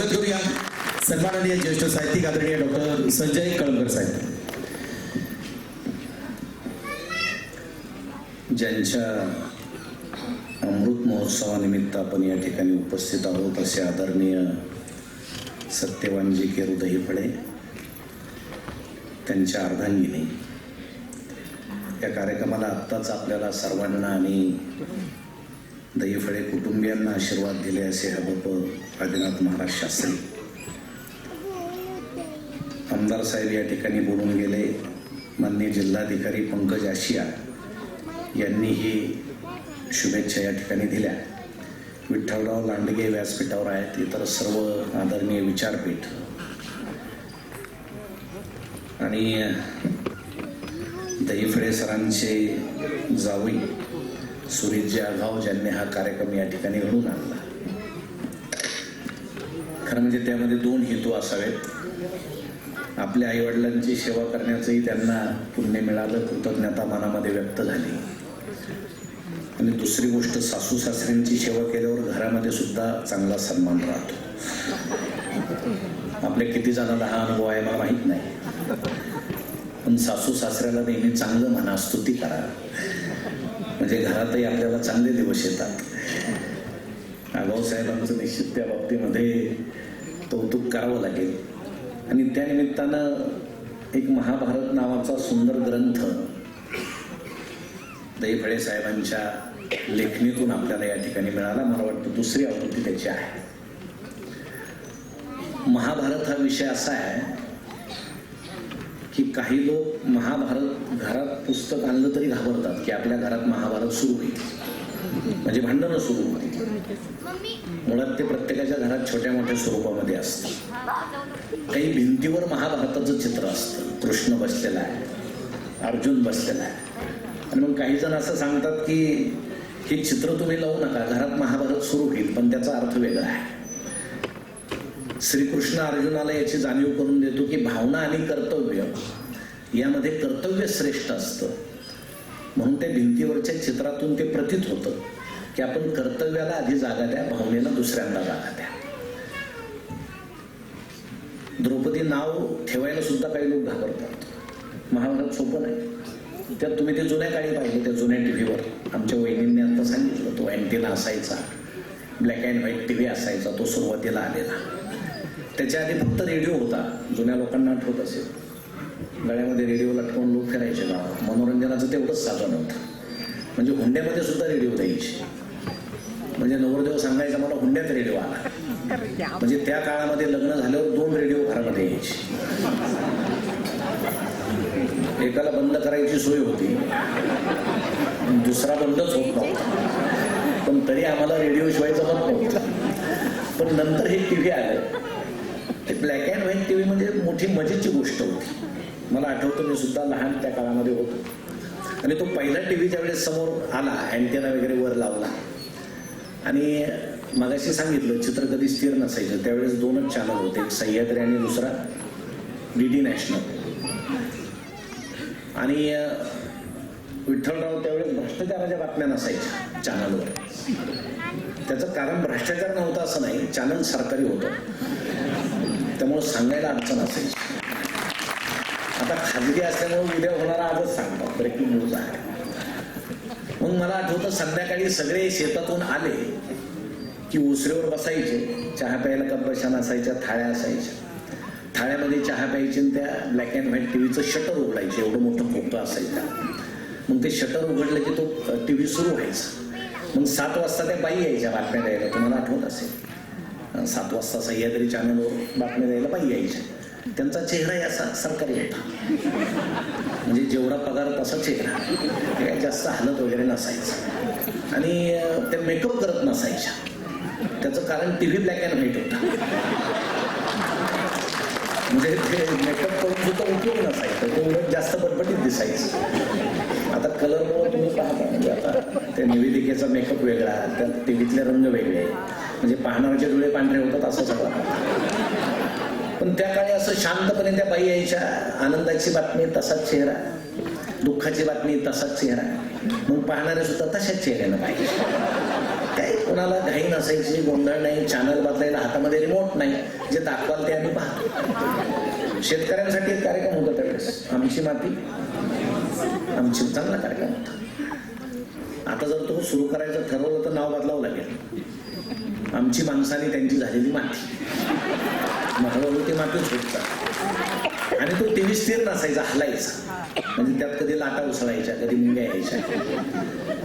स्वागत करूया. सन्माननीय ज्येष्ठ साहित्यिक आदरणीय डॉक्टर संजय कळमकर साहेब. ज्यांच्या अमृत महोत्सवानिमित्त आपण या ठिकाणी उपस्थित आहोत असे आदरणीय सत्यवानजी केरू फळे त्यांच्या अर्धांगिनी. या कार्यक्रमाला आत्ताच आपल्याला सर्वांना आणि दहीफळे कुटुंबियांना आशीर्वाद दिले असे हबप आदिनाथ महाराज शास्त्री. आमदार साहेब या ठिकाणी बोलून गेले. माननीय जिल्हाधिकारी पंकज आशिया यांनीही शुभेच्छा या ठिकाणी दिल्या. विठ्ठलराव लांडगे व्यासपीठावर आहेत इतर सर्व आदरणीय विचारपीठ. आणि दहीफळे सरांचे जावई सुरेश आगाव ज्यांनी हा कार्यक्रम या ठिकाणी घडून आणला. खरं म्हणजे त्यामध्ये दोन हेतू असावेत. आपल्या आईवडिलांची सेवा करण्याचंही त्यांना पुण्य मिळालं कृतज्ञता मनामध्ये व्यक्त झाली. आणि दुसरी गोष्ट सासू सासऱ्यांची सेवा केल्यावर घरामध्ये सुद्धा चांगला सन्मान राहतो. आपल्या किती जणांना हा अनुभव आहे मला माहीत नाही. पण सासू सासऱ्याला नेहमी चांगलं म्हणा स्तुती करा. म्हणजे घरातही आपल्याला चांगले दिवस येतात. आगाऊ साहेबांचं निश्चित त्या बाबतीमध्ये कौतुक करावं लागेल. आणि त्यानिमित्तानं एक महाभारत नावाचा सुंदर ग्रंथ दहीफळे साहेबांच्या लेखणीतून आपल्याला या ठिकाणी मिळाला. मला वाटतं दुसरी आवृत्ती त्याची आहे. महाभारत हा विषय असा आहे काही लोक महाभारत घरात पुस्तक आणलं तरी घाबरतात की आपल्या घरात महाभारत सुरू होईल. म्हणजे भांडणं सुरू होईल मुळात ते प्रत्येकाच्या घरात छोट्या मोठ्या स्वरूपामध्ये असतं. काही भिंतीवर महाभारताचं चित्र असतं. कृष्ण बसलेला आहे. अर्जुन बसलेला आहे. आणि मग काही जण असं सांगतात की हे चित्र तुम्ही लावू नका. घरात महाभारत सुरू होईल पण त्याचा अर्थ वेगळा आहे. श्रीकृष्ण अर्जुनाला याची जाणीव करून देतो की भावना आणि कर्तव्य यामध्ये कर्तव्य श्रेष्ठ असतं. म्हणून त्या भिंतीवरच्या चित्रातून ते प्रतीत होतं की आपण कर्तव्याला आधी जागा द्या भावनेला दुसऱ्यांदा जागा द्या. द्रौपदी नाव ठेवायला सुद्धा काही लोक घाबरतात. महाभारत सोपं नाही. त्यात तुम्ही ते जुन्या काळी पाहिले त्या जुन्या टी व्हीवर आमच्या वहिनींनी आता सांगितलं तो अँटीला असायचा. Black and white T V असायचा तो सुरुवातीला आलेला. त्याच्या आधी फक्त रेडिओ होता जुन्या लोकांना आठवत असेल. गळ्यामध्ये रेडिओ लटकवून लोक फिरायचे गावात मनोरंजनाचं तेवढंच साधन होतं. म्हणजे हुंड्यामध्ये सुद्धा रेडिओ द्यायचे. म्हणजे नवरदेव सांगायचा मला हुंड्यात रेडिओ आला. म्हणजे त्या काळामध्ये लग्न झाल्यावर दोन रेडिओ घरामध्ये यायचे. एकाला बंद करायची सोय होती. दुसरा बंदच होत नव्हता. पण तरी आम्हाला रेडिओ शिवाय जमत नव्हतं. पण नंतर हे टी व्ही आलं. ते black and white T V म्हणजे मोठी मजेची गोष्ट होती. मला आठवतं मी सुद्धा लहान त्या काळामध्ये होतो. आणि तो पहिला टी व्ही वेळेस समोर आला अँटेना वगैरे वर लावला. आणि मगाशी सांगितलं चित्र कधी स्थिर नसायचं. त्यावेळेस दोनच चॅनल होते एक सह्याद्री आणि दुसरा डी डी नॅशनल आणि विठ्ठलराव त्यावेळेस भ्रष्टाचाराच्या बातम्या नसायच्या चॅनलवर त्याचं कारण भ्रष्टाचार नव्हता असं नाही चॅनल सरकारी होतं. त्यामुळं सांगायला अडचण असायची. आता खाजगी असल्यामुळे उद्या होणारा आजच सांगतात ब्रेकिंग न्यूज आहे. मग मला आठवतं संध्याकाळी सगळे शेतातून आले की उसरेवर बसायचे. चहा प्यायला कपबशान असायच्या थाळ्या असायच्या. थाळ्यामध्ये चहा प्यायचे आणि त्या ब्लॅक अँड व्हाईट टी व्हीचं शटर उघडायचं. एवढं मोठं खोकं असायचं. मग ते शटर उघडलं की तो टी व्ही सुरू व्हायचा. मग सात वाजता त्या बाई यायच्या बातम्या द्यायला. तुम्हाला आठवत असेल? सात वाजता सह्याद्री चॅनलवर बातम्या द्यायला बाई यायच्या. त्यांचा चेहराही असा सरकारी होता म्हणजे जेवढा पगार तसा चेहरा. ते काही जास्त हालत वगैरे नसायचं. आणि ते मेकअप करत नसायच्या. त्याचं कारण T V black and white होता. म्हणजे ते मेकअप करून सुद्धा उपयोग नसायचा. ते उलट जास्त बटबटीत दिसायचं. आता कलरमुळे तुम्ही पाहता म्हणजे आता त्या निवेदिकेचा मेकअप वेगळा त्या टी व्हीतले रंग वेगळे. म्हणजे पाहणाऱ्याचे डोळे पांढरे होतात असं सगळं. पण त्या काळी असं शांतपणे त्या बाई यायच्या. आनंदाची बातमी तसाच चेहरा. दुःखाची बातमी तसाच चेहरा. मग पाहणारे सुद्धा तशाच चेहऱ्यानं पाहिजे. काही कोणाला घाई नसायची गोंधळ नाही चॅनल बदलायला हातामध्ये रिमोट नाही. जे दाखवाल ते आम्ही पाहतो. शेतकऱ्यांसाठी एक कार्यक्रम होता त्यावेळेस आमची माती. आमची चांगला कार्यक्रम होता. आता जर तो सुरू करायचं ठरवलं तर नाव बदलावं लागेल. आमची माणसाने त्यांची झालेली माती. मग हळूहळू ते मातीच होत आणि तो टीव्ही स्थिर नसायचा हलायचा. म्हणजे त्यात कधी लाटा उसळायच्या कधी मुंग्या यायच्या.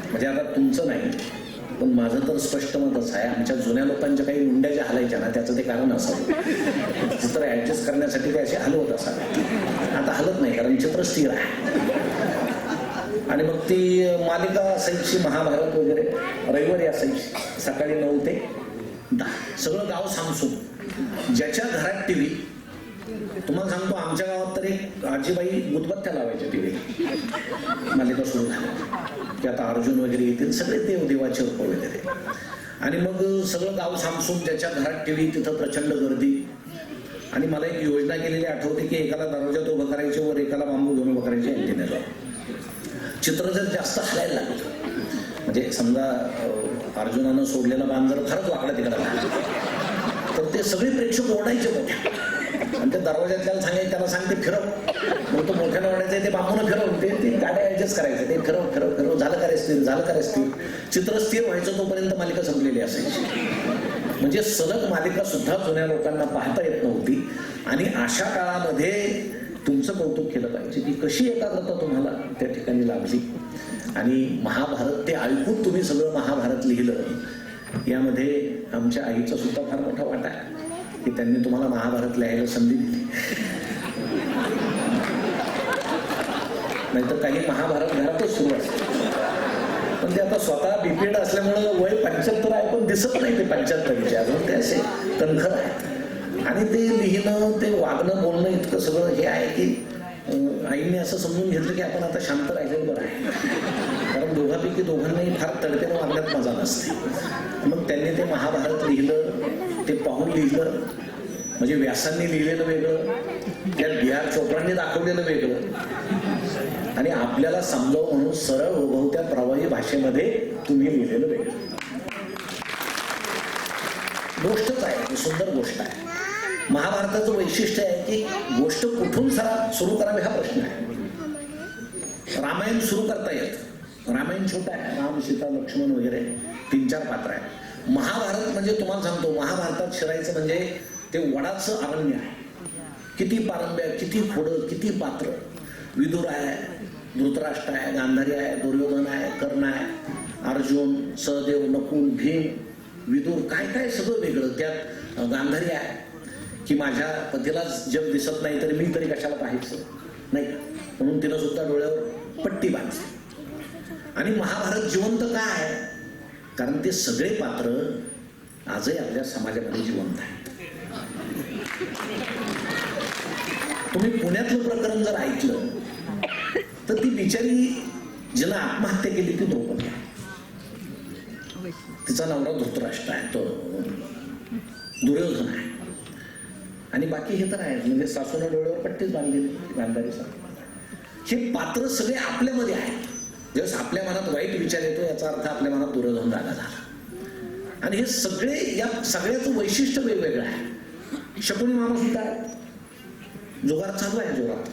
म्हणजे आता तुमचं नाही पण माझं तर स्पष्ट मतच आहे. आमच्या जुन्या लोकांच्या काही मुंड्या ज्या हलायच्या ना त्याचं ते कारण असावं. चित्र ऍडजस्ट करण्यासाठी ते असे हलवत असावे. आता हलत नाही कारण चित्र स्थिर आहे. आणि मग ती मालिका असायची महाभारत वगैरे. रविवारी असायची सकाळी नऊ ते दहा. सगळं गाव सामसून ज्याच्या घरात टीव्ही तुम्हाला सांगतो आमच्या गावात तर एक आजीबाई मुदबत्त्या लावायच्या टीव्ही. मालिका सुरू झाल्या की आता अर्जुन वगैरे येतील सगळे देव देवाचे रूप वगैरे आणि मग सगळं गाव सामसून ज्याच्या घरात टीव्ही तिथं प्रचंड गर्दी. आणि मला एक योजना केलेली आठवते की एकाला दरवाजात उभं करायचे वर एकाला बांबू घेऊन उभं करायचे अँटेनाला चित्र जर जास्त हलायला लागलं म्हणजे समजा अर्जुनानं सोडलेला बाण जर खरंच वाकडा तिकडे तर ते सगळे प्रेक्षक ओढायचे मोठ्या आणि ते दरवाजातल्याला सांगायचे त्याला सांगते फिरव मग तो मोठ्यानं ओढायचं ते बांबून फिरव ते ते गाड्या ऍडजस्ट करायचं. ते फिरव फिरव फिरव झालं काय स्थिर? झालं काय स्थिर? चित्र स्थिर व्हायचं तोपर्यंत मालिका संपलेली असायची. म्हणजे सलग मालिका सुद्धा जुन्या लोकांना पाहता येत नव्हती. आणि अशा काळामध्ये तुमचं कौतुक केलं पाहिजे की कशी एकाग्रता तुम्हाला त्या ठिकाणी लाभली. आणि महाभारत ते ऐकून तुम्ही सगळं महाभारत लिहिलं. यामध्ये आमच्या आईचा सुद्धा फार मोठा वाटा आहे. की त्यांनी तुम्हाला महाभारत लिहायला संधी दिली. नाहीतर काही महाभारत घरातच सुरू असते. पण ते आता स्वतः बीपीएड असल्यामुळं वय पंच्याहत्तर आहे पण दिसत नाही ते पंच्याहत्तरचे. अजून ते असे कणखर आहेत. आणि ते लिहिणं ते वागणं बोलणं इतकं सगळं हे आहे की आईने असं समजून घेतलं की आपण आता शांत राहिलेलं बरं आहे. कारण दोघांपैकी दोघांनाही फार तडकेनं वागण्यात मजा नसते. मग त्यांनी ते महाभारत लिहिलं ते पाहून लिहिलं. म्हणजे व्यासांनी लिहिलेलं वेगळं त्या आर चोप्रांनी दाखवलेलं वेगळं. आणि आपल्याला समजावं म्हणून सरळ उभवत्या प्रवाही भाषेमध्ये तुम्ही लिहिलेलं वेगळं. गोष्टच आहे सुंदर गोष्ट आहे. महाभारताचं वैशिष्ट्य आहे की गोष्ट कुठून सरा सुरू करावी हा प्रश्न आहे. रामायण सुरू करता येत. रामायण छोटा आहे. राम सीता लक्ष्मण वगैरे. तीन चार पात्र आहे महाभारत म्हणजे तुम्हाला सांगतो महाभारतात शिरायचं म्हणजे ते वडाचं अरण्य आहे. किती पारंब्या किती खोडं किती पात्र. विदुर आहे धृतराष्ट्र आहे गांधारी आहे दुर्योधन आहे कर्ण आहे अर्जुन सहदेव नकुल भीम विदूर काय काय सगळं वेगळं. त्यात गांधारी आहे की माझ्या पतीलाच जग दिसत नाही तरी मी तरी कशाला पाहायचं? नाही. म्हणून तिनं सुद्धा डोळ्यावर पट्टी बांधली. आणि महाभारत जिवंत का आहे? कारण ते सगळे पात्र आजही आपल्या समाजामध्ये जिवंत आहेत. तुम्ही पुण्यातलं प्रकरण जर ऐकलं तर ती बिचारी जिला आत्महत्या केली ती दोन आहे. तिचा नवरा धृतराष्ट्र आहे तो दुर्योधन आहे. आणि बाकी हे तर आहे म्हणजे सासूनं डोळ्यावर पट्टीच बांधलेली गांधारी हे पात्र सगळे आपल्यामध्ये आहेत. जस आपल्या मनात वाईट विचार येतो याचा अर्थ आपल्या मनात दुर्योधन जागा झाला. आणि हे सगळे या सगळ्याचं वैशिष्ट्य वेगवेगळं आहे. शकुनी माणूस सुद्धा जोगार जुगार चालू आहे जोरात.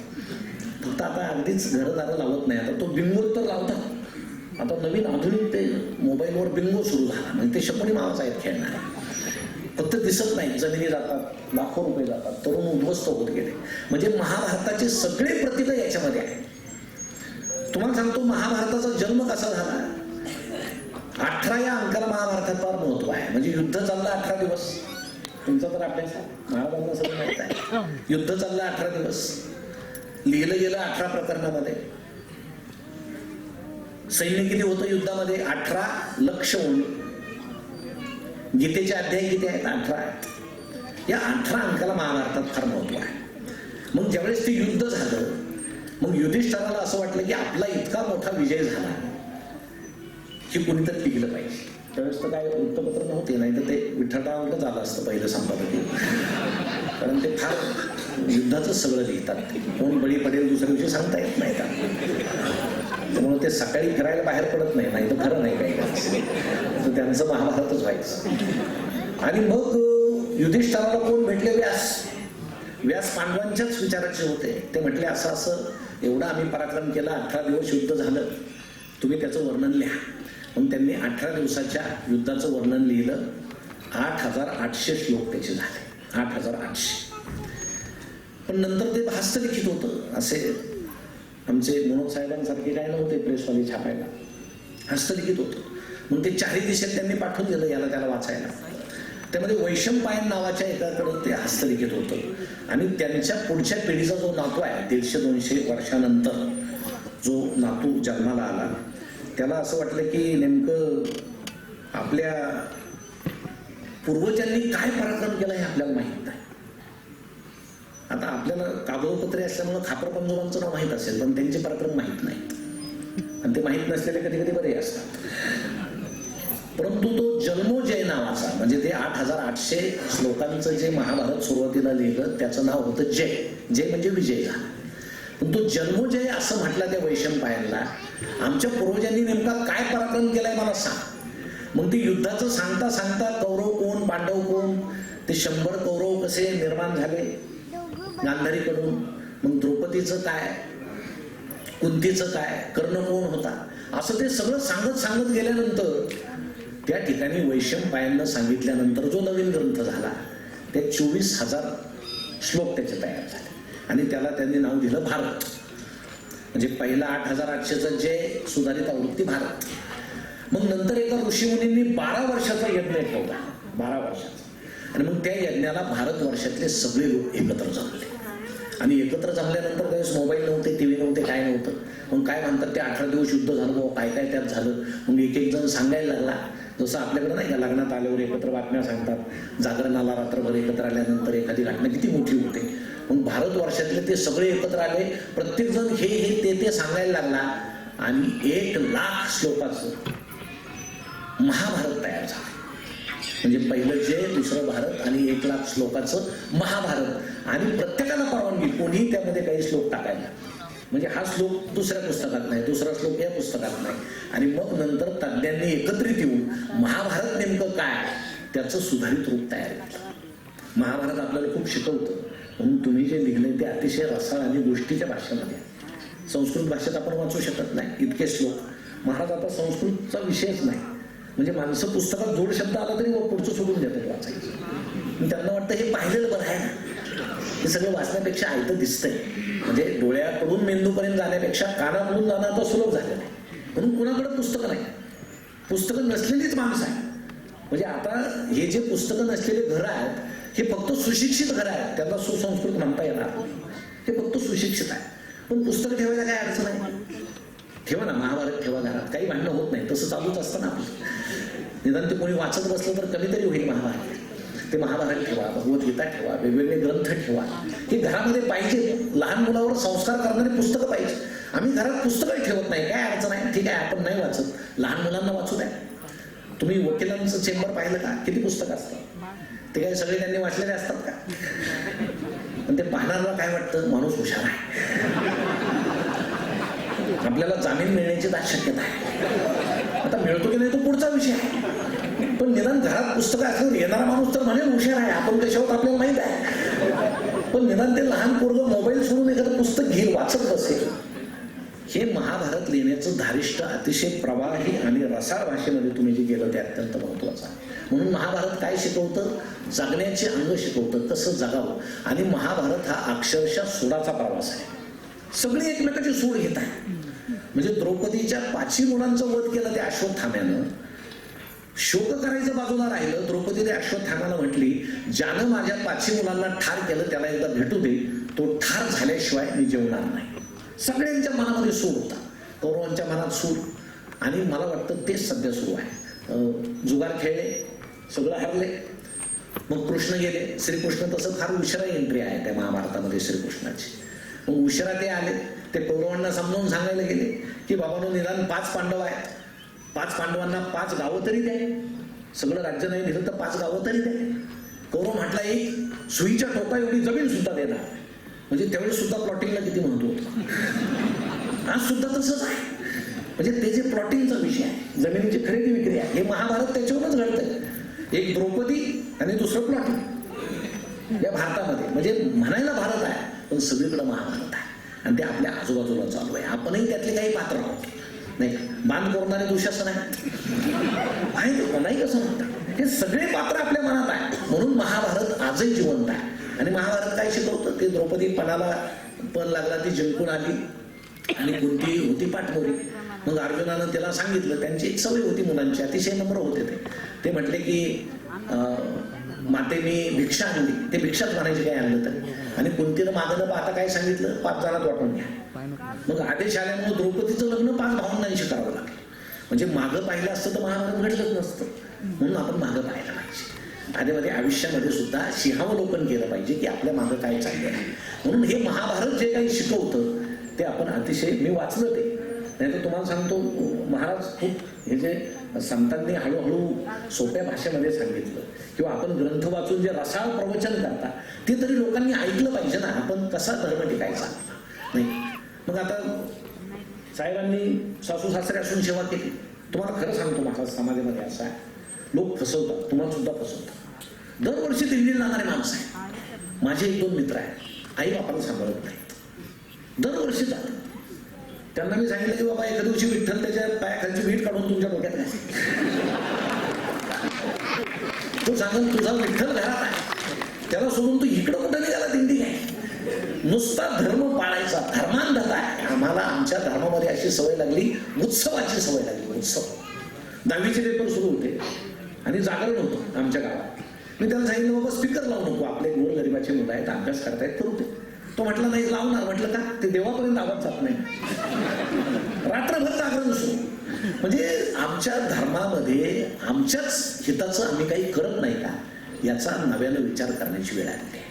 फक्त आता अगदीच घरदारं लावत नाही. आता तो बिंगो तर लावतात. आता नवीन आधुनिक ते मोबाईलवर बिंगो सुरू झाला. म्हणजे ते शकुनी माणूस आहेत खेळणारे. फक्त दिसत नाही. जमिनी जातात लाखो रुपये जातात. तरुण उद्ध्वस्त होत गेले. म्हणजे महाभारताचे सगळे प्रतीक याच्यामध्ये आहे तुम्हाला सांगतो महाभारताचा जन्म कसा झाला? अठरा या अंकाला महाभारतात फार महत्त्व आहे. म्हणजे युद्ध चाललं अठरा दिवस. तुमचा तर अभ्यास आहे. महाभारताला सगळं माहीत आहे. युद्ध चाललं अठरा दिवस. लिहिलं गेलं अठरा प्रकरणामध्ये. सैन्य किती होतं युद्धामध्ये? अठरा लक्ष होऊन. गीतेचे अध्याय किती आहेत? अठरा आहेत. या अठरा अंकाला महाभारतात फार महत्त्व आहे. मग ज्यावेळेस ते युद्ध झालं मग युधिष्ठराला असं वाटलं की आपला इतका मोठा विजय झाला. की कुणीतरी टिकलं पाहिजे. त्यावेळेस तर काय वृत्तपत्र नव्हते नाही तर ते विठ्ठलरावांकडे झालं असतं पहिलं संपादक कारण ते फार युद्धाचं सगळं लिहितात कोण बळी पडेल दुसऱ्या दिवशी सांगता येत नाही का? त्यामुळे ते सकाळी फिरायला बाहेर पडत नाही नाही तर खरं नाही काही तर त्यांचं महाभारतच व्हायचं. आणि मग अं, युधिष्ठराला कोण भेटले व्यास? व्यास पांडवांच्याच विचाराचे होते. ते म्हटले असं असं एवढा आम्ही पराक्रम केला अठरा दिवस युद्ध झालं. तुम्ही त्याचं वर्णन लिहा. म्हणून त्यांनी अठरा दिवसाच्या युद्धाचं वर्णन लिहिलं. आठ हजार आठशे श्लोक त्याचे झाले. आठ हजार आठशे. पण नंतर ते हस्तलिखित होतं. असे आमचे मनोज साहेबांसारखे काय नव्हते प्रेसवाले छापायला. हस्तलिखित होतं. मग ते चारही दिशेत त्यांनी पाठवून दिलं याला त्याला वाचायला. त्यामध्ये वैशंपायन नावाच्या एकाकडं ते हस्तलिखित होतं. आणि त्यांच्या पुढच्या पिढीचा जो नातू आहे दीडशे दोनशे वर्षानंतर जो नातू जन्माला आला त्याला असं वाटलं की नेमकं आपल्या पूर्वजांनी काय पराक्रम केला हे आपल्याला माहीत नाही. आता आपल्याला कागदपत्रे असल्यामुळं खापर पंजोबांचं नाव माहीत असेल पण त्यांचे पराक्रम माहीत नाहीत. आणि ते माहीत नसलेले कधी कधी बरे असतात. परंतु तो जन्मोजय नावाचा म्हणजे ते आठ हजार आठशे श्लोकांचं जे महाभारत सुरुवातीला लिहिलं त्याचं नाव होतं जय. जय म्हणजे विजय झाला. पण तो जन्मोजय असं म्हटला त्या वैशंपायनला आमच्या पूर्वजांनी नेमका काय पराक्रम केलाय मला सांग. मग ते युद्धाचं सांगता सांगता कौरव कोण पांडव कोण ते शंभर कौरव कसे निर्माण झाले? गांधारीकडून. मग द्रौपदीचं काय? कुंतीचं काय? कर्ण कोण होता? असं ते सगळं सांगत सांगत गेल्यानंतर त्या ठिकाणी वैशंपायांना सांगितल्यानंतर जो नवीन ग्रंथ झाला ते चोवीस हजार श्लोक त्याचे तयार झाले. आणि त्याला त्यांनी नाव दिलं भारत. म्हणजे पहिला आठ हजार आठशेचं जे सुधारित आवृत्ती भारत. मग नंतर एका ऋषीमुनींनी बारा वर्षाचा यज्ञ ठेवला. बारा वर्षाचा. आणि मग त्या यज्ञाला भारत वर्षातले सगळे लोक एकत्र जमले. आणि एकत्र जमल्यानंतर त्यावेळेस मोबाईल नव्हते टी व्ही नव्हते काय नव्हतं. मग काय म्हणतात ते अठरा दिवस युद्ध झालं बुवा, काय काय त्यात झालं. मग एक एक जण सांगायला लागला जसं आपल्याकडे नाही का लग्नात आल्यावर एकत्र बातम्या सांगतात जागरणाला रात्रभर एकत्र आल्यानंतर एखादी घटना किती मोठी होते. मग भारत वर्षातले ते सगळे एकत्र आले प्रत्येकजण हे हे ते ते सांगायला लागला आणि एक लाख श्लोकाचं महाभारत तयार झालं. म्हणजे पहिलं जे दुसरं भारत आणि एक लाख श्लोकाचं महाभारत. आणि प्रत्येकाला परवानगी कोणीही त्यामध्ये काही श्लोक टाकायला. म्हणजे हा श्लोक दुसऱ्या पुस्तकात नाही दुसरा श्लोक या पुस्तकात नाही. आणि मग नंतर तज्ज्ञांनी एकत्रित येऊन महाभारत नेमकं काय त्याचं सुधारित रूप तयार केलं. महाभारत आपल्याला खूप शिकवतं. म्हणून तुम्ही जे लिहिलंय ते अतिशय रसाळ आणि गोष्टीच्या भाषेमध्ये संस्कृत भाषेत आपण वाचू शकत नाही इतके श्लोक. महाराज आता संस्कृतचा विषयच नाही. म्हणजे माणसं पुस्तकात जोड शब्द आला तरी व पुढचं सोडून देतात वाचायचं. त्यांना वाटतं हे पाहिलेलं बरं आहे ना. हे सगळं वाचण्यापेक्षा आयतं दिसतंय. म्हणजे डोळ्याकडून मेंदूपर्यंत जाण्यापेक्षा कानाकडून जाणं आता सुलभ झालेलं आहे. म्हणून कुणाकडे पुस्तकं नाही? पुस्तकं नसलेलीच माणसं आहे. म्हणजे आता हे जे पुस्तकं नसलेले घरं आहेत हे फक्त सुशिक्षित घरं आहेत. त्यांना सुसंस्कृत म्हणता येणार हे फक्त सुशिक्षित आहे. पण पुस्तकं ठेवायला काय अडचण आहे? ठेवा ना महाभारत ठेवा घरात. काही भांडणं होत नाही. तसं चालूच असतं ना आपलं. निदान ते कोणी वाचत बसलं तर कधीतरी होईल महाभारत. ते महाभारत ठेवा भगवद्गीता ठेवा वेगवेगळे ग्रंथ ठेवा. ते घरामध्ये पाहिजे. लहान मुलावर संस्कार करणारी पुस्तकं पाहिजे. आम्ही घरात पुस्तकं ठेवत नाही. काय अडचण आहे? ठीक आहे आपण नाही वाचत. लहान मुलांना वाचू द्या. तुम्ही वकिलांचं चेंबर पाहिलं का? किती पुस्तकं असतात? ते काय सगळे त्यांनी वाचलेले असतात का? पण ते पाहणाऱ्याला काय वाटतं? माणूस हुशार आहे. आपल्याला जामीन मिळण्याची दाट शक्यता आहे. आता मिळतो की नाही तो पुढचा विषय आहे. पण निदान घरात पुस्तकं असल्यावर येणारा माणूस तर म्हणेल हुशार आहे आपण कशावर आपल्याला माहीत आहे. पण निदान ते लहान पोरग मोबाईल सोडून एखादं पुस्तक घेईल वाचत बसेल. हे महाभारत लिहिण्याचं धारिष्ट अतिशय प्रवाही आणि रसाळ भाषेमध्ये तुम्ही जे गेलं ते अत्यंत महत्वाचं आहे. म्हणून महाभारत काय शिकवतं? जगण्याचे अंग शिकवतं तसं जगावं. आणि महाभारत हा अक्षरशः सुडाचा प्रवास आहे. सगळे एकमेकाची सूड घेत आहे म्हणजे द्रौपदीच्या पाचवी गुणांचं वध केलं त्या अश्वत्थाम्यानं शोक करायचं बाजूला राहिलं द्रौपदीने अश्वत्थामाला म्हटली ज्यानं माझ्या पाचशे मुलांना ठार केलं त्याला एकदा भेटू दे. तो ठार झाल्याशिवाय मी जेवणार नाही. सगळ्यांच्या मनामध्ये सूर होता. कौरवांच्या मनात सूर. आणि मला वाटतं तेच सध्या सुरू आहे. जुगार खेळले सगळं हरले. मग कृष्ण गेले. श्रीकृष्ण तसं फार उशिरा एंट्री आहे त्या महाभारतामध्ये श्रीकृष्णाची. मग उशिरा ते आले. ते कौरवांना समजावून सांगायला गेले की बाबांनो निदान पाच पांडव आहेत. पाच पांडवांना पाच गावं तरी द्या. सगळं राज्य नाही दिलं तर पाच गावं तरी द्या. कौरव म्हटला एक सुईच्या टोका एवढी जमीन सुद्धा देणार. म्हणजे त्यावेळेस सुद्धा प्लॉटिंगला किती म्हणतो? आज सुद्धा तसंच आहे. म्हणजे ते जे प्लॉटिंगचा विषय आहे जमिनीची खरेदी विक्री आहे हे महाभारत त्याच्यावरच घडतंय. एक द्रौपदी आणि दुसरं प्लॉटिंग या भारतामध्ये. म्हणजे म्हणायला भारत आहे पण सगळीकडे महाभारत आहे. आणि ते आपल्या आजूबाजूला चालू आहे. आपणही त्यातले काही पात्र आहोत. नाही बांध करणारे दुशासन आहे. नाही कसं म्हणतात? हे सगळे पात्र आपल्या मनात आहे. म्हणून महाभारत आजही जिवंत आहे. आणि महाभारत काय शिकवतं? ते द्रौपदी पणाला पण लागला ती जिंकून आली. आणि कोणती होती पाठमोरी. मग अर्जुनानं त्याला सांगितलं त्यांची एक सवय होती मुलांची अतिशय नम्र होते ते. ते म्हटले की अं, माते मी भिक्षा आणली. ते भिक्षाच म्हणायची काय आणलं तर? आणि कोणतीनं मागं न पाहता काय सांगितलं? पाच जणात वाटून घ्या. मग आदेश आल्यामुळे द्रौपदीचं लग्न पाच भावनांशी करावं लागलं. म्हणजे मागं पाहिलं असतं तर महाभारत घडलंच नसतं. म्हणून आपण मागं पाहायला पाहिजे. आणि मध्ये आयुष्यामध्ये सुद्धा सिंहावलोकन केलं पाहिजे की आपल्या मागं काय चाललं आहे म्हणून हे महाभारत जे काही शिकवतं ते आपण अतिशय मी वाचलं ते. नाही तर तुम्हाला सांगतो महाराज खूप हे जे संतांनी हळूहळू सोप्या भाषेमध्ये सांगितलं. किंवा आपण ग्रंथ वाचून जे रसाळ प्रवचन करता ते तरी लोकांनी ऐकलं पाहिजे ना. आपण कसा धर्म टिकायचा? नाही. मग आता साहेबांनी सासू सासरे असून सेवा केली. तुम्हाला खरं सांगतो माझा समाजामध्ये असं आहे. लोक फसवतात तुम्हाला सुद्धा फसवतात. दरवर्षी दिल्लीला जाणारे माणसं आहे. माझे एक दोन मित्र आहेत. आई बापाला सांभाळत नाही. दरवर्षी जातात. त्यांना मी सांगितलं की बाबा एका दिवशी विठ्ठल त्याच्या पायाखालची वीट काढून तुमच्या डोक्यात नाही. तू सांगून तुझा विठ्ठल घरात आहे. त्याला सोडून तू इकडं कुठं निघाला? दिंडी आहे नुसता धर्म पाळायचा. धर्मांधता आहे. आम्हाला आमच्या धर्मामध्ये अशी सवय लागली उत्सवाची सवय लागली उत्सव. दहावीचे पेपर सुरू होते. आणि जागरण होतं आमच्या गावात. मी त्याला सांगितलं बाबा स्पीकर लावू नको. आपले गोर गरिबाचे मुलं आहेत अभ्यास करतायत करू ते तो म्हटला नाही लावणार. म्हटलं का? ते देवापर्यंत आवाज जात नाही. रात्रभर जागरण सुरू. म्हणजे आमच्या धर्मामध्ये आमच्याच हिताचं आम्ही काही करत नाही का? याचा नव्यानं विचार करण्याची वेळ आली.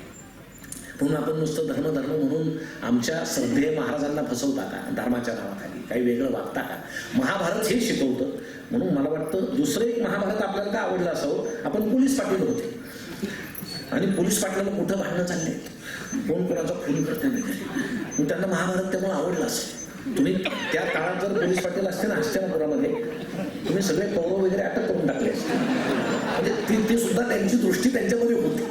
म्हणून आपण नुसतं धर्म धर्म म्हणून आमच्या श्रद्धेय महाराजांना फसवता का? धर्माच्या नावाखाली. काही वेगळं वागता का? महाभारत हे शिकवतं. म्हणून मला वाटतं दुसरं एक महाभारत आपल्याला का आवडलं असावं? आपण पोलीस पाटील होते. आणि पोलीस पाटलाला कुठं भांडणं चालले? कोण कोणाचा खून करते मग त्यांना महाभारत त्यामुळे आवडलं असेल. तुम्ही त्या काळात जर पोलीस पाटील असते ना हस्त्यापुरामध्ये तुम्ही सगळे कौरव वगैरे अटक करून टाकले असते. म्हणजे ती ती सुद्धा त्यांची दृष्टी त्यांच्यामध्ये होती.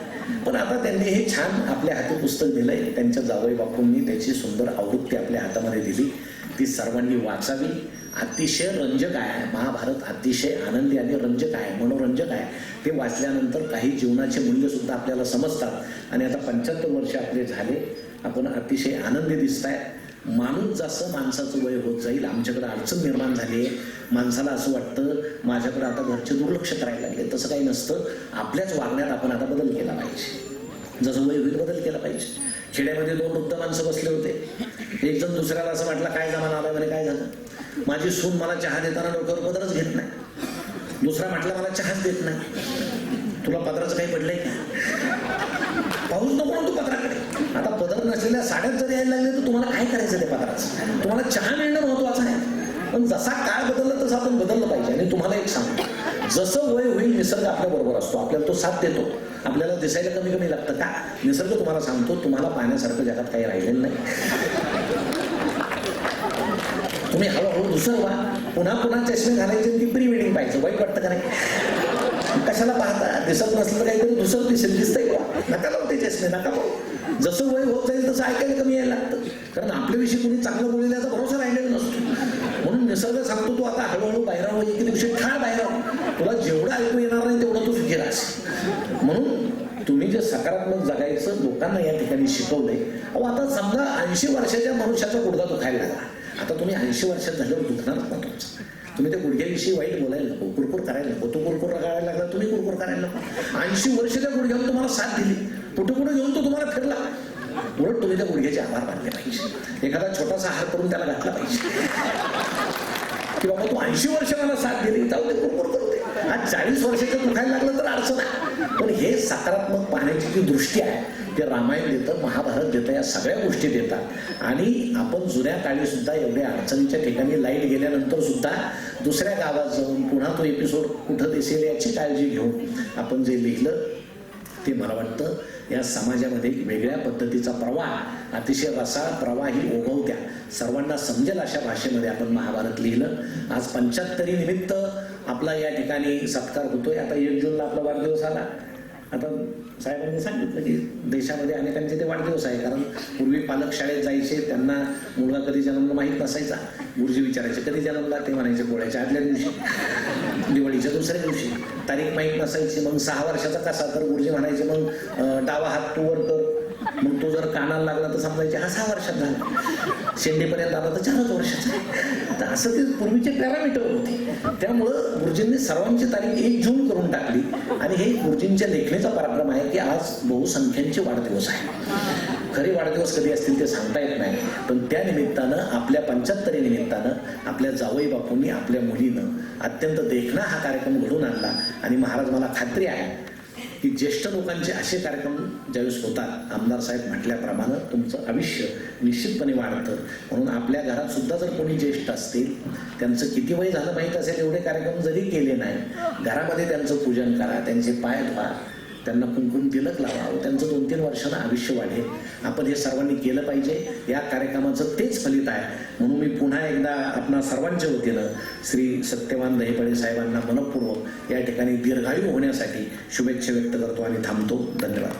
पण आता त्यांनी हे छान आपल्या हाती पुस्तक दिलंय. त्यांच्या जावई बापूंनी त्याची सुंदर आवृत्ती आपल्या हातामध्ये दिली. ती सर्वांनी वाचावी. अतिशय रंजक आहे. महाभारत अतिशय आनंदी आणि रंजक आहे. मनोरंजक आहे. ते वाचल्यानंतर काही जीवनाचे मूल्य सुद्धा आपल्याला समजतात. आणि आता पंच्याहत्तर वर्ष आपले झाले. आपण अतिशय आनंदी दिसत आहे माणूस जसं माणसाचं वय होत जाईल आमच्याकडे अडचण निर्माण झाली आहे. माणसाला असं वाटतं माझ्याकडे आता घरचे दुर्लक्ष करायला लागले. तसं काही नसतं. आपल्याच वागण्यात आपण आता बदल केला पाहिजे. जसं वय होईल बदल केला पाहिजे. खेड्यामध्ये दोन वृद्ध माणसं बसले होते. एक जण दुसऱ्याला असं म्हटलं काय जमा आला म्हणे काय झालं? माझी सून मला चहा देताना डोक्यावर पदरच घेत नाही. दुसरा म्हटलं मला चहाच देत नाही. तुला पदराचं काही पडलंय का? पाऊस नको तू पदरा आता नसलेल्या साड्यात जर यायला लागले तर तुम्हाला काय करायचं ते पदराचं तुम्हाला चहा मिळणं महत्वाचं आहे. पण जसा काळ बदलला तसं आपण बदललं पाहिजे. आणि तुम्हाला एक सांगतो. जसं वय होईल निसर्ग आपल्या बरोबर असतो. आपल्याला तो साथ देतो. आपल्याला दिसायला कमी कमी लागतं का? निसर्ग तुम्हाला सांगतो तुम्हाला पाहण्यासारखं जगात काही राहिलेलं नाही. तुम्ही हळूहळू दुसरं वा पुन्हा पुन्हा चष्मे घालायचे ती प्री वेडिंग पाहिजे वाईट वाटतं का नाही? कशाला पाहता? दिसत नसलं तर काहीतरी दुसरं दिसेल. दिसतंय का? नका लावते चष्मे नका पाहू जसं वय होत जाईल तसं ऐकायला कमी यायला लागतं. कारण आपल्याविषयी कुणी चांगलं बोलेल भरोसा राहिलेला नसतो. म्हणून निसर्ग सांगतो तू आता हळूहळू बाहेर म्हणजे एक दिवशी खा बाहेराव तुला जेवढं ऐकू येणार नाही तेवढं तू सुखी म्हणून तुम्ही जे सकारात्मक जगायचं लोकांना या ठिकाणी शिकवलंय अहो आता समजा ऐंशी वर्षाच्या मनुष्याचा गुडघा दुखायला लागला. आता तुम्ही ऐंशी वर्षात झाल्यावर दुखणार ना तुमचं? तुम्ही त्या गुडघ्याविषयी वाईट बोलायला नको कुरकुर करायला नको. तो कुरकुर करायला लागला तुम्ही कुरकुर करायला नको. ऐंशी वर्षाच्या गुडघ्यावर तुम्हाला साथ दिली. कुठे कुठे घेऊन तो तुम्हाला फिरला. उलट तुम्ही त्या मुलग्याचे आभार मानले पाहिजे. एखादा छोटासा हार करून त्याला घातला पाहिजे. की बाबा तू ऐंशी वर्ष मला साथ दिली जाऊ दे कुरकुर आज चाळीस वर्षाचं दुखायला लागलं तर अडचण आहे. पण हे सकारात्मक पाहण्याची जी दृष्टी आहे ते रामायण देतं महाभारत देतं या सगळ्या गोष्टी देतात. आणि आपण जुन्या काळी सुद्धा एवढ्या अडचणीच्या ठिकाणी लाइट गेल्यानंतर सुद्धा दुसऱ्या गावात जाऊन पुन्हा तो एपिसोड कुठं दिसेल याची काळजी घेऊन आपण जे लिहिलं ते मला वाटतं या समाजामध्ये एक वेगळ्या पद्धतीचा प्रवाह अतिशय रसाळ प्रवाही ओघवत्या सर्वांना समजेल अशा भाषेमध्ये आपण महाभारत लिहिलं. आज पंच्याहत्तरी निमित्त आपला या ठिकाणी सत्कार होतोय. आता एक जूनला आपला वाढदिवस आला. आता साहेबांनी सांगितलं की देशामध्ये अनेकांचे ते वाढदिवस आहे. कारण पूर्वी पालक शाळेत जायचे त्यांना मुलगा कधी जन्मला माहीत नसायचा. गुरुजी विचारायचे कधी जन्मला? ते म्हणायचे पोळ्याच्या आदल्या दिवशी. दिवाळीच्या दुसऱ्या दिवशी. तारीख माहीत नसायची मग सहा वर्षाचा कसा? तर गुरुजी म्हणायचे मग डावा हात तू वर कर. मग तो जर कानाला लागला तर समजायचे हा सहा वर्षात झाला. शेंडीपर्यंत आला तर चारच वर्षाचा. तर असं ते पूर्वीचे पॅरामीटर होते. त्यामुळं गुरुजींनी सर्वांची तारीख एक जून करून टाकली. आणि हे गुरुजींच्या लेखणीचा पराक्रम आहे की आज बहुसंख्यांचे वाढदिवस आहे. खरे वाढदिवस कधी असतील ते सांगता येत नाही. पण त्या निमित्तानं आपल्या पंच्याहत्तरी निमित्तानं आपल्या जावई बापूंनी आपल्या मुलीनं अत्यंत देखणा हा कार्यक्रम घडून आणला. आणि महाराज मला खात्री आहे की ज्येष्ठ लोकांचे असे कार्यक्रम ज्यावेळेस होतात आमदार साहेब म्हटल्याप्रमाणे तुमचं आयुष्य निश्चितपणे वाढतं. म्हणून आपल्या घरात सुद्धा जर कोणी ज्येष्ठ असतील त्यांचं किती वय झालं माहीत असेल एवढे कार्यक्रम जरी केले नाही घरामध्ये त्यांचं पूजन करा त्यांचे पाय धुवा त्यांना कुंकुम तिलक लावा व त्यांचं दोन तीन वर्षानं आयुष्य वाढेल. आपण हे सर्वांनी केलं पाहिजे. या कार्यक्रमाचं तेच फलित आहे. म्हणून मी पुन्हा एकदा आपणा सर्वांच्या वतीनं श्री सत्यवान दहिपडे साहेबांना मनपूर्वक या ठिकाणी दीर्घायू होण्यासाठी शुभेच्छा व्यक्त करतो आणि थांबतो. धन्यवाद.